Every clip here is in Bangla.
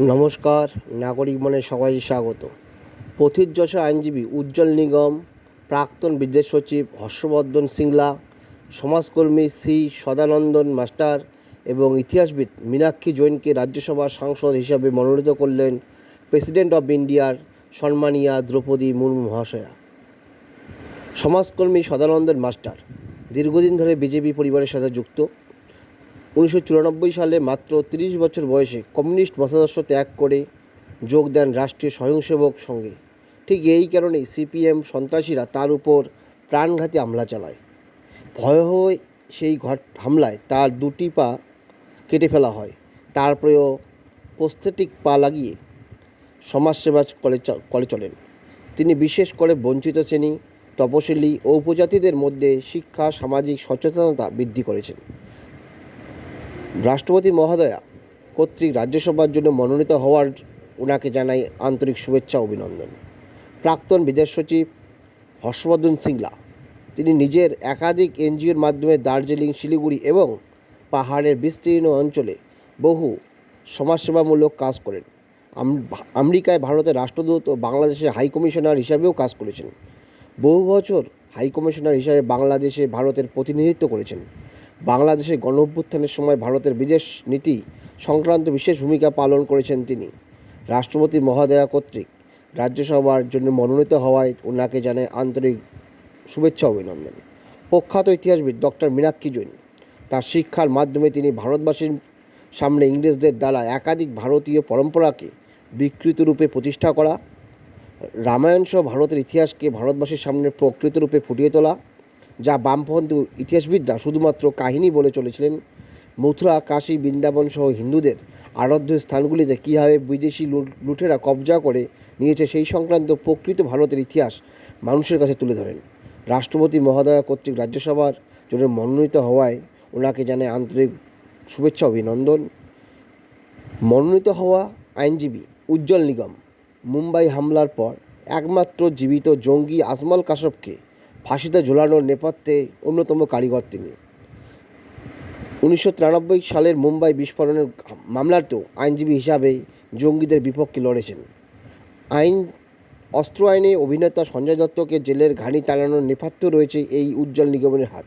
নমস্কার, নাগরিক মনে সবাই স্বাগত। পথিরযশা আইনজীবী উজ্জ্বল নিগম, প্রাক্তন বিদেশ সচিব হর্ষবর্ধন সিংলা, সমাজকর্মী সি সদানন্দন মাস্টার এবং ইতিহাসবিদ মীনাক্ষী জৈনকে রাজ্যসভার সাংসদ হিসাবে মনোনীত করলেন প্রেসিডেন্ট অব ইন্ডিয়ার সম্মানিয়া দ্রৌপদী মুর্মু মহাশয়া। সমাজকর্মী সদানন্দন মাস্টার দীর্ঘদিন ধরে বিজেপি পরিবারের সাথে যুক্ত। উনিশশো চুরানব্বই সালে মাত্র তিরিশ বছর বয়সে কমিউনিস্ট মতাদর্শ ত্যাগ করে যোগ দেন রাষ্ট্রীয় স্বয়ংসেবক সঙ্গে। ঠিক এই কারণেই সিপিএম সন্ত্রাসীরা তার উপর প্রাণঘাতী হামলা চালায়। ভয়াবহ সেই ঘট হামলায় তার দুটি পা কেটে ফেলা হয়। তারপরেও প্রস্থেটিক পা লাগিয়ে সমাজসেবা করে করে চলেন। তিনি বিশেষ করে বঞ্চিত শ্রেণি, তপশিলি ও উপজাতিদের মধ্যে শিক্ষা, সামাজিক সচেতনতা বৃদ্ধি করেছেন। রাষ্ট্রপতি মহোদয়া কর্তৃক রাজ্যসভার জন্য মনোনীত হওয়ার ওনাকে জানাই আন্তরিক শুভেচ্ছা অভিনন্দন। প্রাক্তন বিদেশ সচিব হর্ষবর্ধন সিংলা, তিনি নিজের একাধিক এনজিওর মাধ্যমে দার্জিলিং, শিলিগুড়ি এবং পাহাড়ের বিস্তীর্ণ অঞ্চলে বহু সমাজসেবামূলক কাজ করেন। আমেরিকায় ভারতের রাষ্ট্রদূত ও বাংলাদেশের হাইকমিশনার হিসাবেও কাজ করেছেন। বহু বছর হাইকমিশনার হিসাবে বাংলাদেশে ভারতের প্রতিনিধিত্ব করেছেন। বাংলাদেশের গণ অভ্যুত্থানের সময় ভারতের বিদেশ নীতি সংক্রান্ত বিশেষ ভূমিকা পালন করেছেন তিনি। রাষ্ট্রপতি মহোদয়া কর্তৃক রাজ্যসভার জন্য মনোনীত হওয়ায় ওনাকে জানায় আন্তরিক শুভেচ্ছা অভিনন্দন। প্রখ্যাত ইতিহাসবিদ ডক্টর মীনাক্ষী জৈন। তার শিক্ষার মাধ্যমে তিনি ভারতবাসীর সামনে ইংরেজদের দ্বারা একাধিক ভারতীয় পরম্পরাকে বিকৃত রূপে প্রতিষ্ঠা করা, রামায়ণ সহ ভারতের ইতিহাসকে ভারতবাসীর সামনে প্রকৃত রূপে ফুটিয়ে তোলা যা বামপন্থী ইতিহাসবিদরা শুধুমাত্র কাহিনী বলে চলেছিলেন। মথুরা, কাশী, বৃন্দাবন সহ হিন্দুদের আরাধ্য স্থানগুলিতে কীভাবে বিদেশি লুটেরা কবজা করে নিয়েছে সেই সংক্রান্ত প্রকৃত ভারতের ইতিহাস মানুষের কাছে তুলে ধরেন। রাষ্ট্রপতি মহোদয়া কর্তৃক রাজ্যসভার জন্য মনোনীত হওয়ায় ওনাকে জানায় আন্তরিক শুভেচ্ছা, অভিনন্দন। মনোনীত হওয়া আইনজীবী উজ্জ্বল নিগম, মুম্বাই হামলার পর একমাত্র জীবিত জঙ্গি আজমল কাশবকে ফাঁসিতে ঝোলানোর নেপথ্যে অন্যতম কারিগর তিনি। উনিশশো তিরানব্বই সালের মুম্বাই বিস্ফোরণের মামলাতেও আইনজীবী হিসাবে জঙ্গিদের বিপক্ষে লড়েছেন। আইন, অস্ত্র আইনে অভিনেতা সঞ্জয় দত্তকে জেলের ঘানি টানানোর নেপথ্যে রয়েছে এই উজ্জ্বল নিগমের হাত।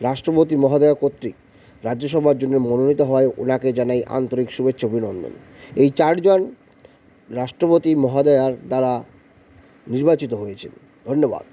রাষ্ট্রপতি মহোদয়া কর্তৃক রাজ্যসভার জন্য মনোনীত হওয়ায় ওনাকে জানাই আন্তরিক শুভেচ্ছা অভিনন্দন। এই চারজন রাষ্ট্রপতি মহোদয়ার দ্বারা নির্বাচিত হয়েছেন। ধন্যবাদ।